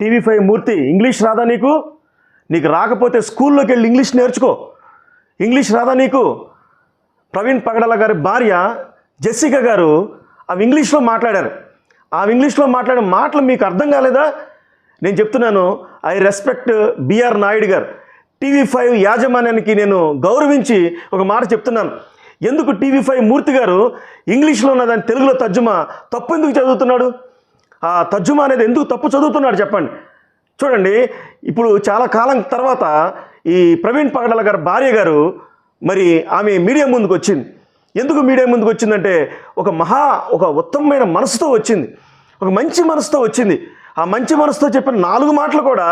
TV five మూర్తి English రాదా నీకు? నీకు రాకపోతే స్కూల్లోకి వెళ్ళి ఇంగ్లీష్ నేర్చుకో. ఇంగ్లీష్ రాదా నీకు? ప్రవీణ్ పగడాల గారి భార్య జెస్సిక గారు అవి ఇంగ్లీష్లో మాట్లాడారు. ఆ ఇంగ్లీష్లో మాట్లాడే మాటలు మీకు అర్థం కాలేదా? నేను చెప్తున్నాను ఐ రెస్పెక్ట్ బిఆర్ నాయుడు గారు. టీవీ ఫైవ్ యాజమాన్యానికి నేను గౌరవించి ఒక మాట చెప్తున్నాను. ఎందుకు టీవీ ఫైవ్ మూర్తి గారు ఇంగ్లీష్లో ఉన్న దాని తెలుగులో తర్జుమా? తప్పు ఎందుకు చదువుతున్నాడు? ఆ తర్జుమా అనేది ఎందుకు తప్పు చదువుతున్నాడు చెప్పండి. చూడండి ఇప్పుడు చాలా కాలం తర్వాత ఈ ప్రవీణ్ పగడల గారు భార్య గారు మరి ఆమె మీడియా ముందుకు వచ్చింది. ఎందుకు మీడియా ముందుకు వచ్చిందంటే ఒక మహా ఒక ఉత్తమమైన మనసుతో వచ్చింది. ఒక మంచి మనసుతో వచ్చింది. ఆ మంచి మనసుతో చెప్పిన నాలుగు మాటలు కూడా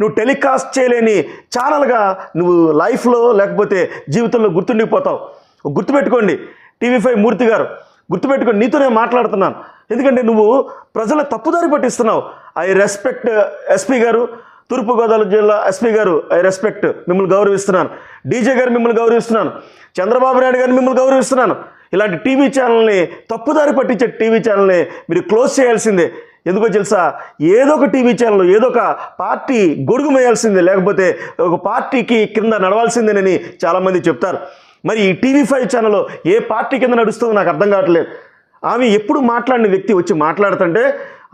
నువ్వు టెలికాస్ట్ చేయలేని ఛానల్గా నువ్వు లైఫ్లో లేకపోతే జీవితంలో గుర్తుండిపోతావు. గుర్తుపెట్టుకోండి టీవీ ఫైవ్ మూర్తి గారు గుర్తుపెట్టుకోండి నీతోనే మాట్లాడుతున్నాను. ఎందుకంటే నువ్వు ప్రజల తప్పుదారి పట్టిస్తున్నావు. ఐ రెస్పెక్ట్ ఎస్పీ గారు తూర్పుగోదావరి జిల్లా ఎస్పీ గారు ఐ రెస్పెక్ట్ మిమ్మల్ని గౌరవిస్తున్నాను. డీజే గారు మిమ్మల్ని గౌరవిస్తున్నాను. చంద్రబాబు నాయుడు గారిని మిమ్మల్ని గౌరవిస్తున్నాను. ఇలాంటి టీవీ ఛానల్ని తప్పుదారి పట్టించే టీవీ ఛానల్ని మీరు క్లోజ్ చేయాల్సిందే. ఎందుకో తెలుసా? ఏదో ఒక టీవీ ఛానల్ ఏదో ఒక పార్టీ గొడుగుమేయాల్సిందే. లేకపోతే ఒక పార్టీకి కింద నడవాల్సిందేనని చాలామంది చెప్తారు. మరి ఈ టీవీ ఫైవ్ ఛానల్ ఏ పార్టీ కింద నడుస్తుందో నాకు అర్థం కావట్లేదు. ఆమె ఎప్పుడు మాట్లాడిన వ్యక్తి వచ్చి మాట్లాడుతుంటే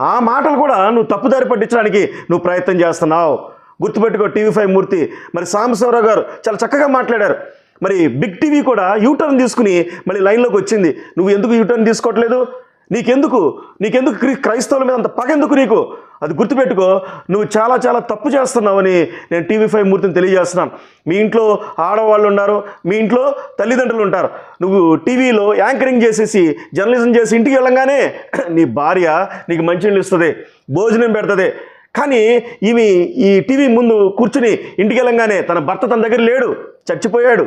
ఆ మాటలు కూడా నువ్వు తప్పుదారి పట్టించడానికి నువ్వు ప్రయత్నం చేస్తున్నావు. గుర్తుపెట్టుకో టీవీ ఫైవ్ మూర్తి. మరి సాంబశివరావు గారు చాలా చక్కగా మాట్లాడారు. మరి బిగ్ టీవీ కూడా యూటర్న్ తీసుకుని మళ్ళీ లైన్లోకి వచ్చింది. నువ్వు ఎందుకు యూటర్న్ తీసుకోవట్లేదు? నీకెందుకు? నీకెందుకు క్రైస్తవుల మీద అంత పగెందుకు నీకు? అది గుర్తుపెట్టుకో నువ్వు చాలా చాలా తప్పు చేస్తున్నావని నేను టీవీ ఫైవ్ మూర్తిని తెలియజేస్తున్నాను. మీ ఇంట్లో ఆడవాళ్ళు ఉన్నారు మీ ఇంట్లో తల్లిదండ్రులు ఉంటారు. నువ్వు టీవీలో యాంకరింగ్ చేసేసి జర్నలిజం చేసి ఇంటికి వెళ్ళంగానే నీ భార్య నీకు మంచినీళ్ళు ఇస్తుంది భోజనం పెడుతుంది. కానీ ఈమె ఈ టీవీ ముందు కూర్చుని ఇంటికి వెళ్ళంగానే తన భర్త తన దగ్గర లేడు చచ్చిపోయాడు.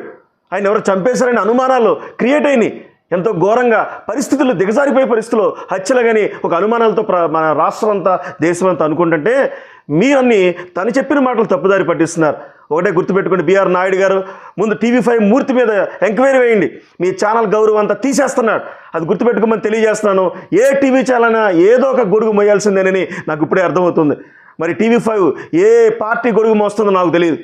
ఆయన ఎవరు చంపేశారని అనుమానాలు క్రియేట్ అయినాయి. ఎంతో ఘోరంగా పరిస్థితులు దిగజారిపోయే పరిస్థితుల్లో హత్యలు కానీ ఒక అనుమానాలతో ప్ర మన రాష్ట్రం అంతా దేశం అంతా అనుకుంటుంటే మీరన్నీ తను చెప్పిన మాటలు తప్పుదారి పట్టిస్తున్నారు. ఒకటే గుర్తుపెట్టుకోండి బీఆర్ నాయుడు గారు ముందు టీవీ ఫైవ్ మూర్తి మీద ఎంక్వైరీ వేయండి. మీ ఛానల్ గౌరవం అంతా తీసేస్తున్నాడు. అది గుర్తుపెట్టుకోమని తెలియజేస్తున్నాను. ఏ టీవీ ఛానల్ ఏదో ఒక గొడుగు మోయాల్సిందేనని నాకు ఇప్పుడే అర్థమవుతుంది. మరి టీవీ ఫైవ్ ఏ పార్టీ గొడుగు మోస్తుందో నాకు తెలియదు.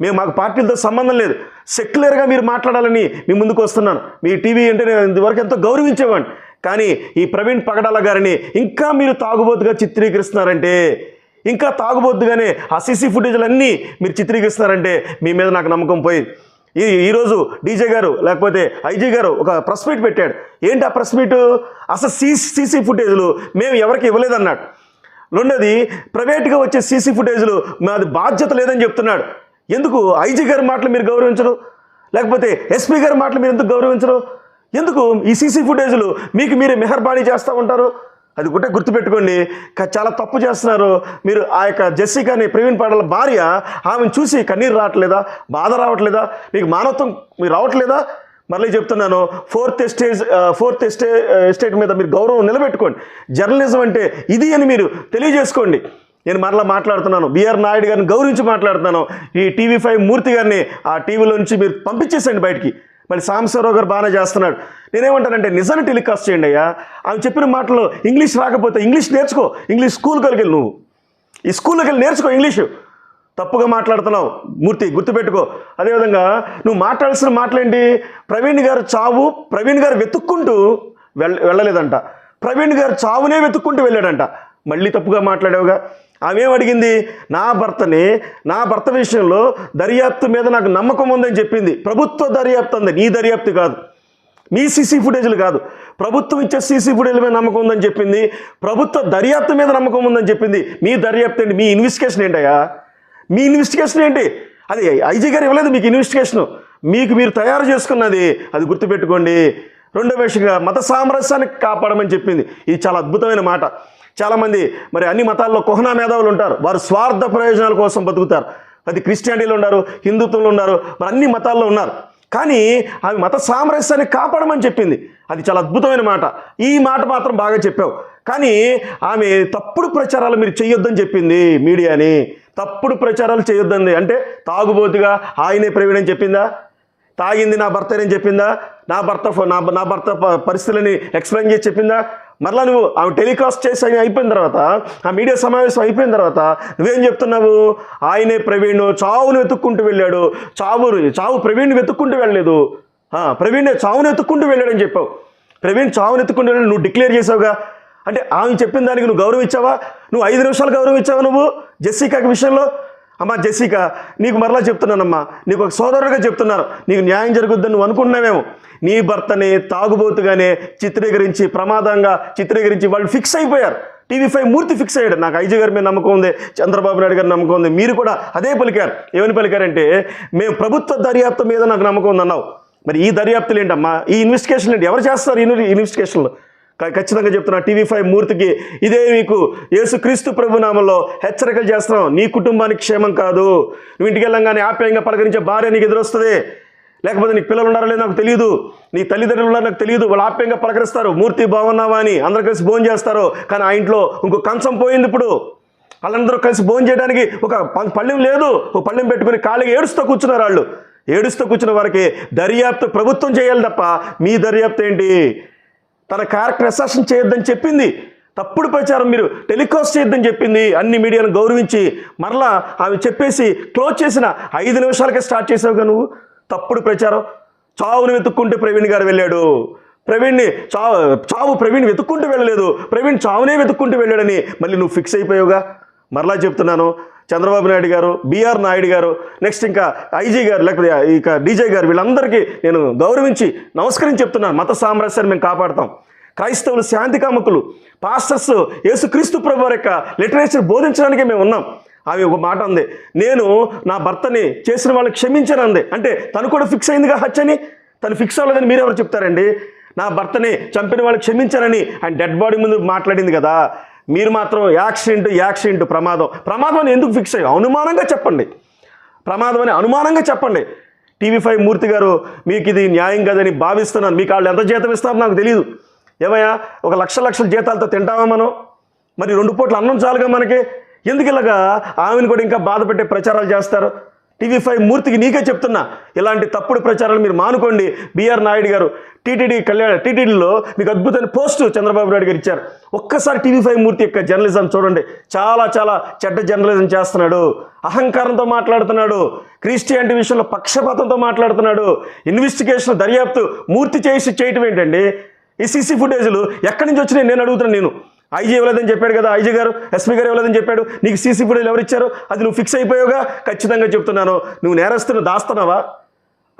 మేము మాకు పార్టీలతో సంబంధం లేదు. సెక్యులర్గా మీరు మాట్లాడాలని మీ ముందుకు వస్తున్నాను. మీ టీవీ అంటే నేను ఇంతవరకు ఎంతో గౌరవించేవాడిని. కానీ ఈ ప్రవీణ్ పగడాల గారిని ఇంకా మీరు తాగుబోతుగా చిత్రీకరిస్తున్నారంటే ఇంకా తాగుబోతుగానే ఆ సీసీ ఫుటేజ్లన్నీ మీరు చిత్రీకరిస్తున్నారంటే మీ మీద నాకు నమ్మకం పోయింది. ఈ ఈరోజు డీజే గారు లేకపోతే ఐజీ గారు ఒక ప్రెస్ మీట్ పెట్టాడు. ఏంటి ఆ ప్రెస్ మీట్? అసలు సీసీ సీసీ ఫుటేజ్లు మేము ఎవరికి ఇవ్వలేదన్నాడు. రెండోది ప్రైవేట్గా వచ్చే సీసీ ఫుటేజ్లు మాది బాధ్యత లేదని చెప్తున్నాడు. ఎందుకు ఐజీ గారి మాటలు మీరు గౌరవించరు? లేకపోతే ఎస్పీ గారి మాటలు మీరు ఎందుకు గౌరవించరు? ఎందుకు ఈ సీసీ ఫుటేజ్లు మీకు మీరే మెహర్బానీ చేస్తూ ఉంటారు? అది గుట్ట గుర్తుపెట్టుకోండి. చాలా తప్పు చేస్తున్నారు. మీరు ఆ యొక్క జెస్సికాని ప్రవీణ్ పాటల భార్య ఆమెను చూసి కన్నీరు రావట్లేదా? బాధ రావట్లేదా? మీకు మానవత్వం మీరు రావట్లేదా? మళ్ళీ చెప్తున్నాను. ఫోర్త్ ఎస్టేజ్ ఫోర్త్ ఎస్టే ఎస్టేట్ మీద మీరు గౌరవం నిలబెట్టుకోండి. జర్నలిజం అంటే ఇది అని మీరు తెలియజేసుకోండి. నేను మరలా మాట్లాడుతున్నాను. బిఆర్ నాయుడు గారిని గౌరవించి మాట్లాడుతున్నాను. ఈ టీవీ ఫైవ్ మూర్తి గారిని ఆ టీవీలో నుంచి మీరు పంపించేసండి బయటికి. మళ్ళీ సాంబశివరావు గారు బాగానే చేస్తున్నాడు. నేనేమంటానంటే నిజాన్ని టెలికాస్ట్ చేయండి అయ్యా. ఆమె చెప్పిన మాటలు ఇంగ్లీష్ రాకపోతే ఇంగ్లీష్ నేర్చుకో. ఇంగ్లీష్ స్కూల్కి వెళ్ళి నువ్వు. ఈ స్కూల్లోకి వెళ్ళి నేర్చుకో ఇంగ్లీషు. తప్పుగా మాట్లాడుతున్నావు. మూర్తి గుర్తుపెట్టుకో. అదేవిధంగా నువ్వు మాట్లాడాల్సిన మాటలేంటి? ప్రవీణ్ గారు చావు. ప్రవీణ్ గారు వెతుక్కుంటూ వెళ్ళ వెళ్ళలేదంట. ప్రవీణ్ గారు చావునే వెతుక్కుంటూ వెళ్ళాడంట. మళ్ళీ తప్పుగా మాట్లాడావుగా. ఆమె అడిగింది? నా భర్తని నా భర్త విషయంలో దర్యాప్తు మీద నాకు నమ్మకం ఉందని చెప్పింది. ప్రభుత్వ దర్యాప్తు అంది. నీ దర్యాప్తు కాదు. మీ సీసీ ఫుటేజ్లు కాదు. ప్రభుత్వం ఇచ్చే సీసీ ఫుటేజ్ల మీద నమ్మకం ఉందని చెప్పింది. ప్రభుత్వ దర్యాప్తు మీద నమ్మకం ఉందని చెప్పింది. మీ దర్యాప్తు ఏంటి? మీ ఇన్వెస్టిగేషన్ ఏంటయ్యా? మీ ఇన్వెస్టిగేషన్ ఏంటి? అది ఐజీ గారు ఇవ్వలేదు మీకు ఇన్వెస్టిగేషను. మీకు మీరు తయారు చేసుకున్నది. అది గుర్తుపెట్టుకోండి. రెండో విషయంగా మత సామరస్యాన్ని కాపాడమని చెప్పింది. ఇది చాలా అద్భుతమైన మాట. చాలామంది మరి అన్ని మతాల్లో కుహనా మేధావులు ఉంటారు. వారు స్వార్థ ప్రయోజనాల కోసం బతుకుతారు. అది క్రిస్టియానిటీలు ఉన్నారు హిందుత్వంలో ఉన్నారు మరి అన్ని మతాల్లో ఉన్నారు. కానీ ఆమె మత సామరస్యాన్ని కాపాడమని చెప్పింది. అది చాలా అద్భుతమైన మాట. ఈ మాట మాత్రం బాగా చెప్పావు. కానీ ఆమె తప్పుడు ప్రచారాలు మీరు చేయొద్దని చెప్పింది మీడియాని. తప్పుడు ప్రచారాలు చేయొద్దండి అంటే తాగుబోతుగా ఆయనే ప్రవీణని చెప్పిందా? తాగింది నా భర్త అని చెప్పిందా? నా భర్త నా నా భర్త పరిస్థితులని ఎక్స్ప్లెయిన్ చేసి చెప్పిందా? మరలా నువ్వు ఆమె టెలికాస్ట్ చేసి ఆయన అయిపోయిన తర్వాత ఆ మీడియా సమావేశం అయిపోయిన తర్వాత నువ్వేం చెప్తున్నావు? ఆయనే ప్రవీణ్ చావును వెతుక్కుంటూ వెళ్ళాడు. చావు చావు ప్రవీణ్ వెతుక్కుంటూ వెళ్ళలేదు. ప్రవీణ్ చావును ఎత్తుక్కుంటూ వెళ్ళాడని చెప్పావు. ప్రవీణ్ చావును ఎత్తుకుంటూ వెళ్ళాడు నువ్వు డిక్లేర్ చేసావుగా? అంటే ఆమె చెప్పిన దానికి నువ్వు గౌరవం నువ్వు ఐదు నిమిషాలు గౌరవించావా నువ్వు? జెస్సికా విషయంలో? అమ్మా జెసిక నీకు మరలా చెప్తున్నానమ్మా. నీకు ఒక సోదరుడిగా చెప్తున్నారు. నీకు న్యాయం జరుగుద్దని నువ్వు అనుకున్నావేమో నీ భర్తని తాగుబోతుగానే చిత్రీకరించి ప్రమాదంగా చిత్రీకరించి వాళ్ళు ఫిక్స్ అయిపోయారు. టీవీ ఫైవ్ మూర్తి ఫిక్స్ అయ్యాడు. నాకు ఐజీ గారి మీద నమ్మకం ఉంది చంద్రబాబు నాయుడు గారి నమ్మకం ఉంది. మీరు కూడా అదే పలికారు. ఏమని పలికారంటే మేము ప్రభుత్వ దర్యాప్తు మీద నాకు నమ్మకం ఉంది అన్నావు మరి ఈ దర్యాప్తులు ఏంటమ్మా? ఈ ఇన్వెస్టిగేషన్ ఏంటి? ఎవరు చేస్తారు ఈ ఇన్వెస్టిగేషన్లు? ఖచ్చితంగా చెప్తున్నా టీవీ ఫైవ్ మూర్తికి ఇదే మీకు యేసుక్రీస్తు ప్రభు నామంలో హెచ్చరికలు చేస్తున్నాం. నీ కుటుంబానికి క్షేమం కాదు. నువ్వు ఇంటికి వెళ్ళంగానే ఆప్యాయంగా పలకరించే భార్య నీకు ఎదురొస్తుంది. లేకపోతే నీకు పిల్లలు ఉన్నారో లేదో నాకు తెలియదు. నీ తల్లిదండ్రులు ఉన్నారో నాకు తెలియదు. వాళ్ళు ఆప్యంగా పలకరిస్తారు. మూర్తి బాగున్నావా అని అందరు కలిసి భోజనం చేస్తారు కానీ ఆ ఇంట్లో ఇంకో కంచం పోయింది ఇప్పుడు. వాళ్ళందరూ కలిసి భోజనం చేయడానికి ఒక పళ్ళెం లేదు. ఒక పళ్ళెం పెట్టుకుని ఖాళీగా ఏడుస్తూ కూర్చున్నారు వాళ్ళు. ఏడుస్తూ కూర్చున్న వారికి దర్యాప్తు ప్రభుత్వం చేయాలి తప్ప మీ దర్యాప్తు ఏంటి? తన క్యారెక్టర్ అసాషన్ చేయొద్దని చెప్పింది. తప్పుడు ప్రచారం మీరు టెలికాస్ట్ చేయొద్దని చెప్పింది. అన్ని మీడియాను గౌరవించి మరలా ఆమె చెప్పేసి క్లోజ్ చేసిన ఐదు నిమిషాలకే స్టార్ట్ చేసావుగా నువ్వు? తప్పుడు ప్రచారం. చావును వెతుక్కుంటే ప్రవీణ్ గారు వెళ్ళాడు. ప్రవీణ్ని చావు చావు ప్రవీణ్ వెతుక్కుంటూ వెళ్ళలేదు. ప్రవీణ్ చావునే వెతుక్కుంటూ వెళ్ళాడని మళ్ళీ నువ్వు ఫిక్స్ అయిపోయావుగా? మరలా చెప్తున్నాను. చంద్రబాబు నాయుడు గారు బీఆర్ నాయుడు గారు నెక్స్ట్ ఇంకా ఐజీ గారు లేకపోతే ఇక డీజే గారు వీళ్ళందరికీ నేను గౌరవించి నమస్కరించి చెప్తున్నాను. మత సామరస్యాన్ని మేము కాపాడతాం. క్రైస్తవులు శాంతి కామకులు పాస్టర్స్ యేసుక్రీస్తు ప్రభు యొక్క లిటరేచర్ బోధించడానికి మేము ఉన్నాం. ఆమె ఒక మాట ఉంది నేను నా భర్తని చేసిన వాళ్ళని క్షమించను అంది. అంటే తను కూడా ఫిక్స్ అయిందిగా హత్యని? తను ఫిక్స్ అవ్వలేదని మీరెవరు చెప్తారండి? నా భర్తని చంపిన వాళ్ళు క్షమించానని? ఆయన డెడ్ బాడీ ముందు మాట్లాడింది కదా. మీరు మాత్రం యాక్సిడెంట్ యాక్సిడెంట్ ప్రమాదం. ప్రమాదం అని ఎందుకు ఫిక్స్ అయ్యి అనుమానంగా చెప్పండి. ప్రమాదం అని అనుమానంగా చెప్పండి. టీవీ ఫైవ్ మూర్తి గారు మీకు ఇది న్యాయం కదని భావిస్తున్నాను. మీకు వాళ్ళు ఎంత జీతం ఇస్తారో నాకు తెలియదు ఏమయ్యా ఒక లక్ష లక్షల జీతాలతో తింటామా మనం? మరి రెండు పూట్ల అన్నం చాలుగా మనకి? ఎందుకు ఇలాగా ఆమెను కూడా ఇంకా బాధపెట్టే ప్రచారాలు చేస్తారు? టీవీ ఫైవ్ మూర్తికి నీకే చెప్తున్నా. ఇలాంటి తప్పుడు ప్రచారాలు మీరు మానుకోండి. బీఆర్ నాయుడు గారు టీటీడీ కళ్యాణ టీటీడీలో మీకు అద్భుతమైన పోస్టు చంద్రబాబు నాయుడు గారు ఇచ్చారు. ఒక్కసారి టీవీ ఫైవ్ మూర్తి యొక్క జర్నలిజం చూడండి. చాలా చాలా చెడ్డ జర్నలిజం చేస్తున్నాడు. అహంకారంతో మాట్లాడుతున్నాడు. క్రిస్టియానిటీ విషయంలో పక్షపాతంతో మాట్లాడుతున్నాడు. ఇన్వెస్టిగేషన్ దర్యాప్తు మూర్తి చేసి చేయటం ఏంటండి? ఈ సీసీ ఫుటేజ్లు ఎక్కడి నుంచి వచ్చినాయి? నేను అడుగుతున్నాను నేను. ఐజీ ఇవ్వలేదని చెప్పాడు కదా ఐజీ గారు ఎస్పీ గారు ఇవ్వలేదని చెప్పాడు. నీకు సీసీ ఫుటేజ్ ఎవరు ఇచ్చారు? అది నువ్వు ఫిక్స్ అయిపోయావుగా? ఖచ్చితంగా చెప్తున్నాను. నువ్వు నేరస్తున్న దాస్తున్నావా?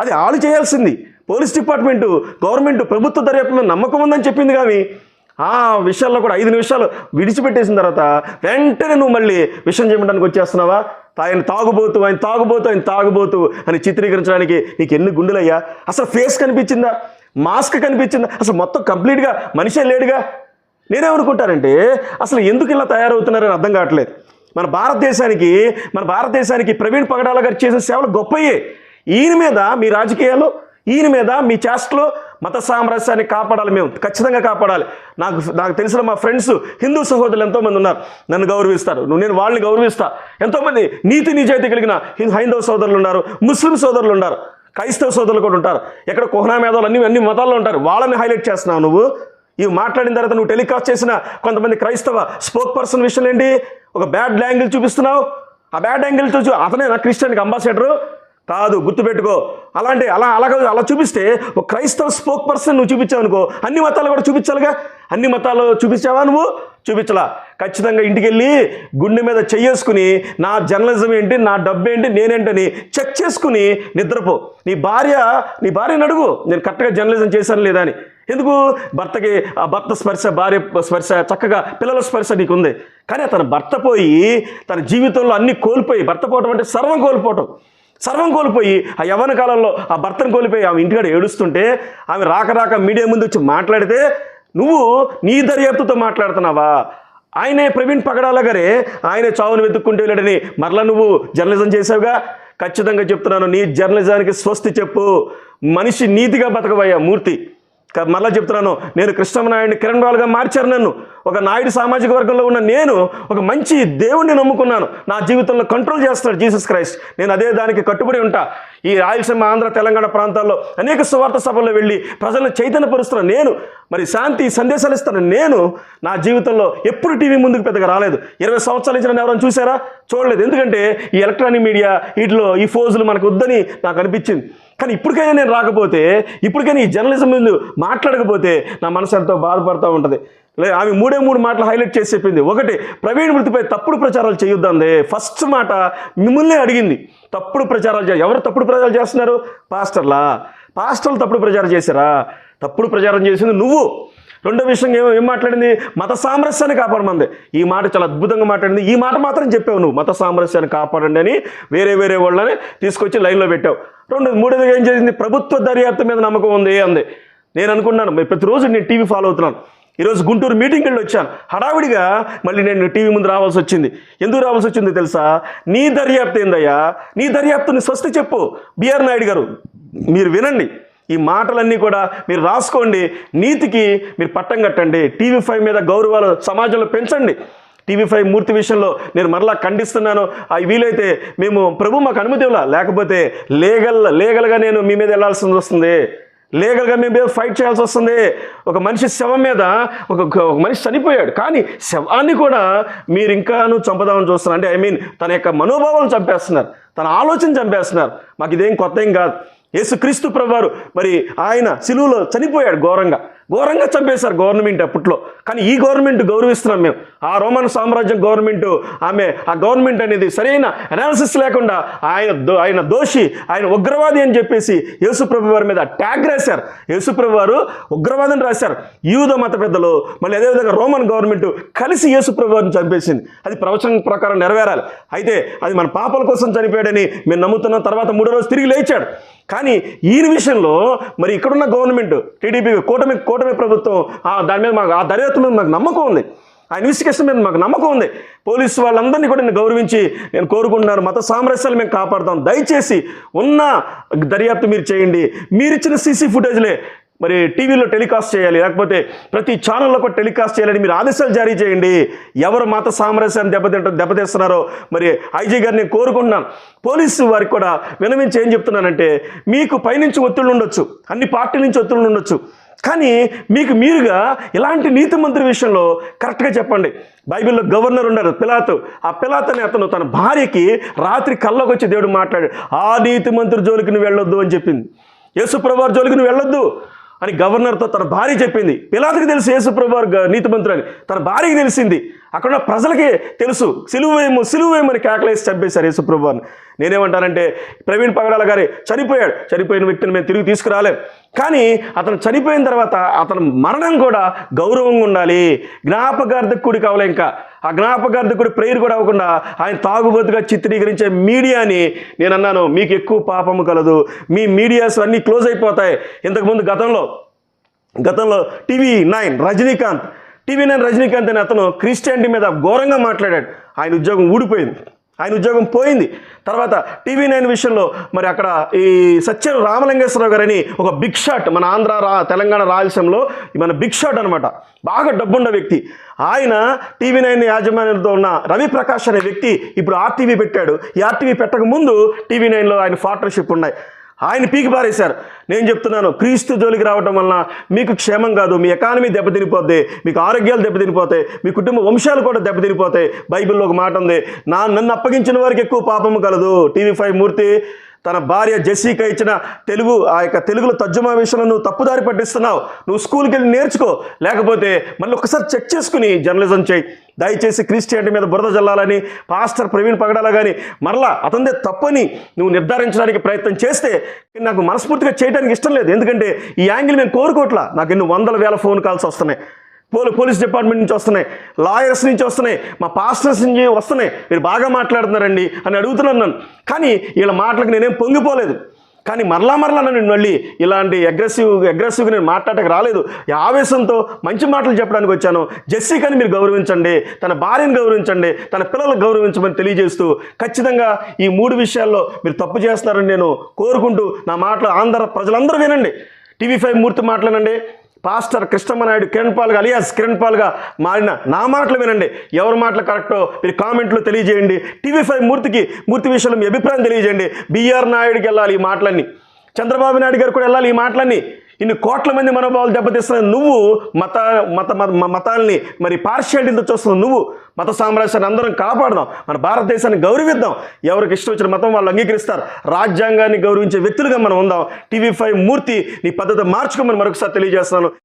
అది ఆలు చేయాల్సింది. పోలీస్ డిపార్ట్మెంటు గవర్నమెంట్ ప్రభుత్వ దర్యాప్తు మీద నమ్మకం ఉందని చెప్పింది కానీ ఆ విషయాల్లో కూడా ఐదు నిమిషాలు విడిచిపెట్టేసిన తర్వాత వెంటనే నువ్వు మళ్ళీ విషయం చెప్పడానికి వచ్చేస్తున్నావా? ఆయన తాగుబోతు ఆయన తాగుబోతు ఆయన తాగుబోతు అని చిత్రీకరించడానికి నీకు ఎన్ని గుండెలయ్యా? అసలు ఫేస్ కనిపించిందా? మాస్క్ కనిపించిందా? అసలు మొత్తం కంప్లీట్గా మనిషే లేడుగా? నేనేమనుకుంటానంటే అసలు ఎందుకు ఇలా తయారవుతున్నారని అర్థం కావట్లేదు. మన భారతదేశానికి మన భారతదేశానికి ప్రవీణ్ పగడాల గారు చేసిన సేవలు గొప్పయే. ఈయన మీద మీ రాజకీయాలు ఈయన మీద మీ చేష్టలో మత సామరస్యాన్ని కాపాడాలి మేము ఖచ్చితంగా కాపాడాలి. నాకు నాకు తెలిసిన మా ఫ్రెండ్స్ హిందూ సహోదరులు ఎంతోమంది ఉన్నారు నన్ను గౌరవిస్తారు. నువ్వు నేను వాళ్ళని గౌరవిస్తా. ఎంతోమంది నీతి నిజాయితీ కలిగిన హైందవ సోదరులు ఉన్నారు ముస్లిం సోదరులు ఉన్నారు క్రైస్తవ సోదరులు కూడా ఉంటారు. ఎక్కడ కుహనా మేధావులు అన్ని అన్ని మతాల్లో ఉంటారు. వాళ్ళని హైలైట్ చేస్తున్నావు నువ్వు. ఇవి మాట్లాడిన తర్వాత నువ్వు టెలికాస్ట్ చేసిన కొంతమంది క్రైస్తవ స్పోక్ పర్సన్ విషయం ఏంటి? ఒక బ్యాడ్ యాంగిల్ చూపిస్తున్నావు. ఆ బ్యాడ్ యాంగిల్ చూసి అతనే నా క్రిస్టియన్కి అంబాసిడరు? కాదు గుర్తుపెట్టుకో. అలాంటి అలా అలాగ అలా చూపిస్తే ఒక క్రైస్తవ స్పోక్ పర్సన్ నువ్వు చూపించావు అనుకో. అన్ని మతాలు కూడా చూపించాలిగా? అన్ని మతాలు చూపించావా నువ్వు? చూపించలా. ఖచ్చితంగా ఇంటికి వెళ్ళి గుండె మీద చెయ్యేసుకుని నా జర్నలిజం ఏంటి నా డబ్బు ఏంటి నేనేంటని చెక్ చేసుకుని నిద్రపో. నీ భార్య నీ భార్యని అడుగు. నేను కరెక్ట్గా జర్నలిజం చేశాను లేదా అని. ఎందుకు? భర్తకి ఆ భర్త స్పర్శ భార్య స్పర్శ చక్కగా పిల్లల స్పర్శ నీకు ఉంది కానీ తన భర్త పోయి తన జీవితంలో అన్ని కోల్పోయి భర్త పోవటం అంటే సర్వం కోల్పోవటం. సర్వం కోల్పోయి ఆ యవ్వన కాలంలో ఆ భర్తను కోల్పోయి ఆమె ఇంటికాడ ఏడుస్తుంటే ఆమె రాక రాక మీడియా ముందు వచ్చి మాట్లాడితే నువ్వు నీ దర్యాప్తుతో మాట్లాడుతున్నావా? ఆయనే ప్రవీణ్ పగడాల గారే ఆయనే చావును వెతుక్కుంటూ వెళ్ళాడని మరలా నువ్వు జర్నలిజం చేసావుగా? ఖచ్చితంగా చెప్తున్నాను నీ జర్నలిజానికి స్వస్తి చెప్పు. మనిషి నీతిగా బతకవయ్యా మూర్తి. మళ్ళీ చెప్తున్నాను. నేను కృష్ణమనాయుడిని కిరణ్ రావులుగా మార్చారు నన్ను. ఒక నాయుడు సామాజిక వర్గంలో ఉన్న నేను ఒక మంచి దేవుణ్ణి నమ్ముకున్నాను. నా జీవితంలో కంట్రోల్ చేస్తున్నాడు జీసస్ క్రైస్ట్. నేను అదే దానికి కట్టుబడి ఉంటా. ఈ రాయలసీమ ఆంధ్ర తెలంగాణ ప్రాంతాల్లో అనేక సువార్త సభల్లో వెళ్ళి ప్రజలను చైతన్యపరుస్తున్న నేను మరి శాంతి సందేశాలు ఇస్తున్న నేను నా జీవితంలో ఎప్పుడు టీవీ ముందుకు పెద్దగా రాలేదు. ఇరవై సంవత్సరాల నుంచి నన్ను ఎవరైనా చూసారా? చూడలేదు. ఎందుకంటే ఈ ఎలక్ట్రానిక్ మీడియా వీటిలో ఈ ఫోజులు మనకు వద్దని నాకు అనిపించింది. కానీ ఇప్పటికైనా నేను రాకపోతే ఇప్పటికైనా ఈ జర్నలిజం ముందు మాట్లాడకపోతే నా మనసు ఎంతో బాధపడుతూ ఉంటుంది. లే ఆమె మూడే మూడు మాటలు హైలైట్ చేసి చెప్పింది. ఒకటి ప్రవీణ్ మృతిపై తప్పుడు ప్రచారాలు చేయొద్దందే. ఫస్ట్ మాట మిమ్మల్ని అడిగింది. తప్పుడు ప్రచారాలు చే ఎవరు తప్పుడు ప్రచారాలు చేస్తున్నారు? పాస్టర్లా? పాస్టర్లు తప్పుడు ప్రచారం చేశారా? తప్పుడు ప్రచారం చేసింది నువ్వు. రెండో విషయం ఏం ఏం మాట్లాడింది? మత సామరస్యాన్ని కాపాడమంది. ఈ మాట చాలా అద్భుతంగా మాట్లాడింది. ఈ మాట మాత్రం చెప్పావు నువ్వు. మత సామరస్యాన్ని కాపాడండి అని వేరే వేరే వాళ్ళని తీసుకొచ్చి లైన్లో పెట్టావు. రెండు మూడోది ఏం చేసింది ప్రభుత్వ దర్యాప్తు మీద నమ్మకం ఉంది అంది. నేను అనుకున్నాను ప్రతిరోజు నేను టీవీ ఫాలో అవుతున్నాను. ఈరోజు గుంటూరు మీటింగ్కి వెళ్ళి వచ్చాను. హడావిడిగా మళ్ళీ నేను టీవీ ముందు రావాల్సి వచ్చింది. ఎందుకు రావాల్సి వచ్చింది తెలుసా? నీ దర్యాప్తు ఏందయ్యా? నీ దర్యాప్తుని స్వస్తి చెప్పు. బిఆర్ నాయుడు గారు మీరు వినండి. ఈ మాటలన్నీ కూడా మీరు రాసుకోండి. నీతికి మీరు పట్టం కట్టండి. టీవీ ఫైవ్ మీద గౌరవాలు సమాజంలో పెంచండి. టీవీ ఫైవ్ మూర్తి విషయంలో నేను మరలా ఖండిస్తున్నాను. అవి వీలైతే మేము ప్రభు మాకు అనుమతి ఇవ్వాల? లేకపోతే లీగల్ లీగల్గా నేను మీ మీద వెళ్ళాల్సి వస్తుంది. లీగల్గా మేము మీద ఫైట్ చేయాల్సి వస్తుంది. ఒక మనిషి శవం మీద ఒక ఒక మనిషి చనిపోయాడు. కానీ శవాన్ని కూడా మీరు ఇంకాను చంపదామని చూస్తున్నారు. అంటే ఐ మీన్ తన యొక్క మనోభావాలను చంపేస్తున్నారు. తన ఆలోచన చంపేస్తున్నారు. మాకు ఇదేం కొత్త ఏం కాదు. యేసుక్రీస్తు ప్రభువారు మరి ఆయన సిలువులో చనిపోయాడు ఘోరంగా. ఘోరంగా చంపేశారు గవర్నమెంట్ అప్పట్లో. కానీ ఈ గవర్నమెంట్ గౌరవిస్తున్నాం మేము. ఆ రోమన్ సామ్రాజ్యం గవర్నమెంట్ ఆమె ఆ గవర్నమెంట్ అనేది సరైన అనాలిసిస్ లేకుండా ఆయన దో- ఆయన దోషి ఆయన ఉగ్రవాది అని చెప్పేసి యేసుప్రభు వారి మీద ట్యాగ్ రాశారు. యేసుప్రభు వారు ఉగ్రవాదిని రాశారు. యూద మత పెద్దలు మళ్ళీ అదేవిధంగా రోమన్ గవర్నమెంట్ కలిసి యేసుప్రభు వారిని చంపేసింది. అది ప్రవచనం ప్రకారం నెరవేరాలి. అయితే అది మన పాపల కోసం చనిపోయాడని మేము నమ్ముతున్నాం. తర్వాత మూడో రోజు తిరిగి లేచాడు. కానీ ఈయన విషయంలో మరి ఇక్కడున్న గవర్నమెంట్ టీడీపీ కూటమి కూటమి ప్రభుత్వం దాని మీద మాకు ఆ దర్యాప్తు మీద మాకు నమ్మకం ఉంది. ఆ ఇన్వెస్టిగేషన్ మీద మాకు నమ్మకం ఉంది. పోలీసు వాళ్ళందరినీ కూడా నేను గౌరవించి నేను కోరుకుంటున్నాను. మత సామరస్యాలు మేము కాపాడుతాం. దయచేసి ఉన్న దర్యాప్తు మీరు చేయండి. మీరు ఇచ్చిన సీసీ ఫుటేజ్లే మరి టీవీలో టెలికాస్ట్ చేయాలి. లేకపోతే ప్రతి ఛానల్లో కూడా టెలికాస్ట్ చేయాలని మీరు ఆదేశాలు జారీ చేయండి. ఎవరు మత సామరస్యాన్ని దెబ్బతింట దెబ్బతీస్తున్నారో మరి ఐజీ గారిని కోరుకుంటున్నాను. పోలీసు వారికి కూడా వినమించి ఏం చెప్తున్నానంటే మీకు పైనుంచి ఒత్తిళ్ళు ఉండొచ్చు. అన్ని పార్టీల నుంచి ఒత్తిళ్ళు ఉండొచ్చు. కానీ మీకు మీరుగా ఇలాంటి నీతి మంత్రి విషయంలో కరెక్ట్గా చెప్పండి. బైబిల్లో గవర్నర్ ఉన్నారు పిలాత్. ఆ పిలాత్ అనే అతను తన భార్యకి రాత్రి కల్లోకి వచ్చి దేవుడు మాట్లాడాడు ఆ నీతి మంత్రి జోలికి నువ్వు వెళ్ళొద్దు అని చెప్పింది. యేసుప్రభార్ జోలికి నువ్వు వెళ్ళొద్దు. అని గవర్నర్తో తన భార్య చెప్పింది. పిలాతకి తెలుసు యేసుప్రభు నీతిమంతుడు అని. తన భార్యకి తెలిసింది. అక్కడ ఉన్న ప్రజలకి తెలుసు. సిలువేమో సిలువేమని కేకలేసి చంపేశారు యేసుప్రభు అని నేనేమంటానంటే ప్రవీణ్ పగడాల గారి చనిపోయాడు. చనిపోయిన వ్యక్తిని మేము తిరిగి తీసుకురాలేం. కానీ అతను చనిపోయిన తర్వాత అతను మరణం కూడా గౌరవంగా ఉండాలి. జ్ఞాపకార్థకుడి కావాలి ఇంకా. ఆ జ్ఞాపకార్థకుడి ప్రేయర్ కూడా అవ్వకుండా ఆయన తాగుబోతుగా చిత్రీకరించే మీడియాని నేను అన్నాను మీకు ఎక్కువ పాపము కలదు. మీ మీడియాస్ అన్నీ క్లోజ్ అయిపోతాయి. ఇంతకుముందు గతంలో గతంలో TV nine Rajinikanth TV nine Rajinikanth అనే అతను క్రిస్టియానిటీ మీద ఘోరంగా మాట్లాడాడు. ఆయన ఉద్యోగం ఊడిపోయింది. ఆయన ఉద్యోగం పోయింది. తర్వాత టీవీ నైన్ విషయంలో మరి అక్కడ ఈ సత్యం రామలింగేశ్వరరావు గారని ఒక బిగ్ షాట్ మన ఆంధ్ర రా తెలంగాణ రాయలసీమలో మన బిగ్ షాట్ అనమాట బాగా డబ్బున్న వ్యక్తి. ఆయన టీవీ నైన్ యాజమాన్యంతో ఉన్న రవి ప్రకాష్ అనే వ్యక్తి ఇప్పుడు ఆర్టీవీ పెట్టాడు. ఈ ఆర్టీవీ పెట్టక ముందు టీవీ నైన్లో ఆయన పార్ట్నర్షిప్ ఉన్నాయి. ఆయన పీకి పారేశారు. నేను చెప్తున్నాను క్రీస్తు జోలికి రావడం వలన మీకు క్షేమం కాదు మీ ఎకానమీ దెబ్బతినిపోద్ది మీకు ఆరోగ్యాలు దెబ్బతినిపోతాయి మీ కుటుంబ వంశాలు కూడా దెబ్బతినిపోతాయి. బైబిల్లో ఒక మాట ఉంది నా నన్ను అప్పగించిన వారికి ఎక్కువ పాపము కలదు. టీవీ ఫైవ్ మూర్తి తన భార్య జెసీక ఇచ్చిన తెలుగు ఆ యొక్క తెలుగులో తర్జుమా విషయంలో నువ్వు తప్పుదారి పట్టిస్తున్నావు. నువ్వు స్కూల్కి వెళ్ళి నేర్చుకో. లేకపోతే మళ్ళీ ఒకసారి చెక్ చేసుకుని జర్నలిజం చేయి. దయచేసి క్రిస్టియానిటీ మీద బురద జల్లాలని పాస్టర్ ప్రవీణ్ పగడాల కానీ మరలా అతందే తప్పని నువ్వు నిర్ధారించడానికి ప్రయత్నం చేస్తే నాకు మనస్ఫూర్తిగా చేయడానికి ఇష్టం లేదు. ఎందుకంటే ఈ యాంగిల్ మేము కోరుకోవట్లా. నాకు ఎన్ని వందల వేల ఫోన్ కాల్స్ వస్తున్నాయి. పోలీ పోలీస్ డిపార్ట్మెంట్ నుంచి వస్తున్నాయి. లాయర్స్ నుంచి వస్తున్నాయి. మా పాస్టర్స్ నుంచి వస్తున్నాయి. మీరు బాగా మాట్లాడుతున్నారండి అని అడుగుతున్నాను నన్ను. కానీ వీళ్ళ మాటలకు నేనేం పొంగిపోలేదు. కానీ మరలా మరలా నేను మళ్ళీ ఇలాంటి అగ్రెసివ్ అగ్రెసివ్గా నేను మాట్లాడక రాలేదు. ఆవేశంతో మంచి మాటలు చెప్పడానికి వచ్చాను. జెస్సికని మీరు గౌరవించండి. తన భార్యను గౌరవించండి. తన పిల్లలకు గౌరవించమని తెలియజేస్తూ ఖచ్చితంగా ఈ మూడు విషయాల్లో మీరు తప్పు చేస్తున్నారని నేను కోరుకుంటూ నా మాటలు ఆంధ్ర ప్రజలందరూ వినండి. టీవీ ఫైవ్ మూర్తి మాట్లాడండి పాస్టర్ కృష్ణమ్మనాయుడు కిరణ్ పాల్గా అలియాస్ కిరణ్ పాల్గా మారిన నా మాటలు వినండి. ఎవరి మాటలు కరెక్టో మీరు కామెంట్లో తెలియజేయండి. టీవీ ఫైవ్ మూర్తికి మూర్తి విషయంలో మీ అభిప్రాయం తెలియజేయండి. బీఆర్ నాయుడికి వెళ్ళాలి ఈ మాటలన్నీ. చంద్రబాబు నాయుడు గారు కూడా వెళ్ళాలి ఈ మాటలన్నీ. ఇన్ని కోట్ల మంది మనోభావాలు దెబ్బతీస్తున్న నువ్వు మత మత మత- మతాల్ని మరి పార్షియాలిటీతో చూస్తున్న నువ్వు మత సామ్రాజ్యాన్ని అందరం కాపాడదాం. మన భారతదేశాన్ని గౌరవిద్దాం. ఎవరికి ఇష్టం వచ్చిన మతం వాళ్ళు అంగీకరిస్తారు. రాజ్యాంగాన్ని గౌరవించే వ్యక్తులుగా మనం ఉందాం. టీవీ ఫైవ్ మూర్తి నీ పద్ధతి మార్చుకోమని మరొకసారి తెలియజేస్తున్నాను.